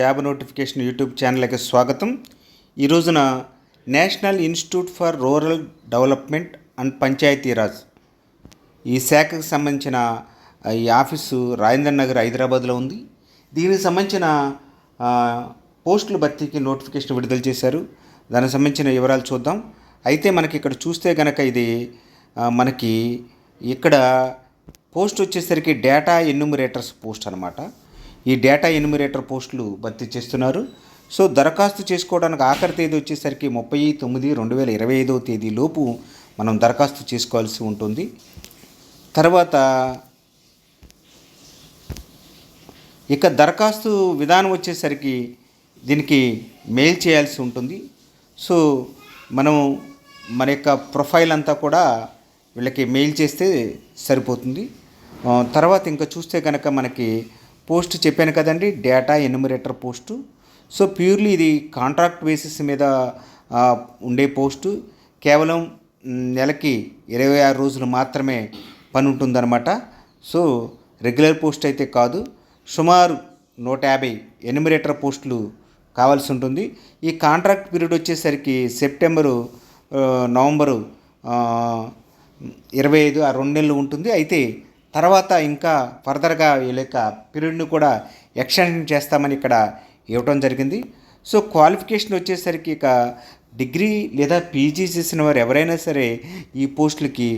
Job notification YouTube ఛానల్కి స్వాగతం. ఈ రోజున national institute for rural development and Panchayati Raj ఈ శాఖకు సంబంధించిన ఈ ఆఫీసు రాజేంద్ర నగర్ హైదరాబాద్లో ఉంది. దీనికి సంబంధించిన పోస్టుల భర్తీకి నోటిఫికేషన్ విడుదల చేశారు. దానికి సంబంధించిన వివరాలు చూద్దాం. అయితే మనకి ఇక్కడ చూస్తే కనుక ఇది మనకి ఇక్కడ పోస్ట్ వచ్చేసరికి డేటా ఎన్యూమరేటర్స్ పోస్ట్ అనమాట ఈ డేటా ఎన్యూమరేటర్ పోస్టులు భర్తీ చేస్తున్నారు. సో దరఖాస్తు చేసుకోవడానికి ఆఖరి తేదీ వచ్చేసరికి ముప్పై తొమ్మిది రెండు వేల ఇరవై ఐదవ తేదీ లోపు మనం దరఖాస్తు చేసుకోవాల్సి ఉంటుంది. తర్వాత ఇక దరఖాస్తు విధానం వచ్చేసరికి దీనికి మెయిల్ చేయాల్సి ఉంటుంది. సో మనం మన యొక్క ప్రొఫైల్ అంతా కూడా వీళ్ళకి మెయిల్ చేస్తే సరిపోతుంది. తర్వాత ఇంకా చూస్తే కనుక మనకి పోస్ట్ చెప్పాను కదండి data enumerator post. So purely ఇది కాంట్రాక్ట్ బేసిస్ మీద ఉండే పోస్టు. కేవలం నెలకి ఇరవై ఆరు రోజులు మాత్రమే పని ఉంటుందన్నమాట. సో రెగ్యులర్ పోస్ట్ అయితే కాదు సుమారు నూట యాభై ఎన్యూమరేటర్ పోస్టులు కావాల్సి ఉంటుంది. ఈ కాంట్రాక్ట్ పీరియడ్ వచ్చేసరికి సెప్టెంబరు నవంబరు ఇరవై ఐదు ఆ రెండు నెలలు ఉంటుంది. అయితే తర్వాత ఇంకా ఫర్దర్గా వీళ్ళ యొక్క పీరియడ్ని కూడా ఎక్స్టెన్షన్ చేస్తామని ఇక్కడ ఇవ్వటం జరిగింది. సో క్వాలిఫికేషన్ వచ్చేసరికి ఇక డిగ్రీ లేదా పీజీ చేసిన వారు ఎవరైనా సరే ఈ పోస్టులకి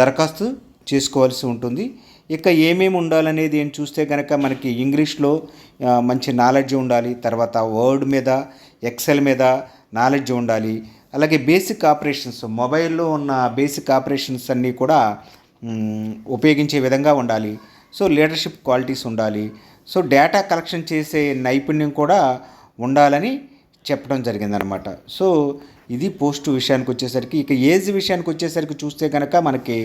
దరఖాస్తు చేసుకోవాల్సి ఉంటుంది. ఇక ఏమేమి ఉండాలనేది ఏం చూస్తే కనుక మనకి ఇంగ్లీష్లో మంచి నాలెడ్జ్ ఉండాలి తర్వాత వర్డ్ మీద ఎక్సెల్ మీద నాలెడ్జ్ ఉండాలి అలాగే బేసిక్ ఆపరేషన్స్ మొబైల్లో ఉన్న బేసిక్ ఆపరేషన్స్ అన్నీ కూడా ఉపయోగించే విధంగా ఉండాలి. సో లీడర్షిప్ క్వాలిటీస్ ఉండాలి. సో డేటా కలెక్షన్ చేసే నైపుణ్యం కూడా ఉండాలని చెప్పడం జరిగిందనమాట. సో ఇది పోస్ట్ విషయానికి వచ్చేసరికి ఇక ఏజ్ విషయానికి వచ్చేసరికి చూస్తే కనుక మనకి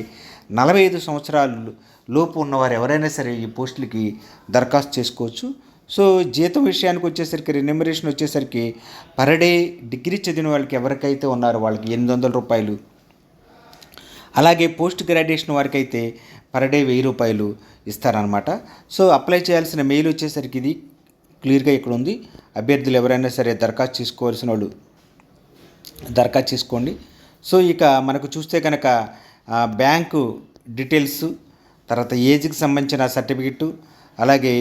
నలభై ఐదు సంవత్సరాలు లోపు ఉన్నవారు ఎవరైనా సరే ఈ పోస్టులకి దరఖాస్తు చేసుకోవచ్చు. సో జీతం విషయానికి వచ్చేసరికి రెన్యూమరేషన్ వచ్చేసరికి పర్ డే డిగ్రీ చదివిన వాళ్ళకి ఎవరికైతే ఉన్నారో వాళ్ళకి ఎనిమిది వందల రూపాయలు అలాగే పోస్ట్ గ్రాడ్యుయేషన్ వారికి అయితే పర్ డే వెయ్యి రూపాయలు ఇస్తారనమాట సో అప్లై చేయాల్సిన మెయిల్ వచ్చేసరికి ఇది క్లియర్గా ఇక్కడ ఉంది. అభ్యర్థులు ఎవరైనా సరే దరఖాస్తు చేసుకోవాల్సిన వాళ్ళు దరఖాస్తు చేసుకోండి. సో ఇక మనకు చూస్తే కనుక బ్యాంకు డీటెయిల్స్ తర్వాత ఏజ్కి సంబంధించిన సర్టిఫికెట్ అలాగే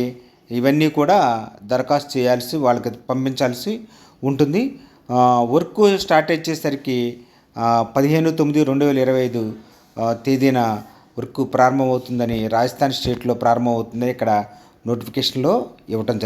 ఇవన్నీ కూడా దరఖాస్తు చేయాల్సి వాళ్ళకి పంపించాల్సి ఉంటుంది. వర్క్ స్టార్ట్ వచ్చేసరికి పదిహేను తొమ్మిది రెండు వేల ఇరవై ఐదు తేదీన వర్క్ ప్రారంభమవుతుందని రాజస్థాన్ స్టేట్లో ప్రారంభమవుతుందని ఇక్కడ నోటిఫికేషన్లో ఇవ్వటం జరిగింది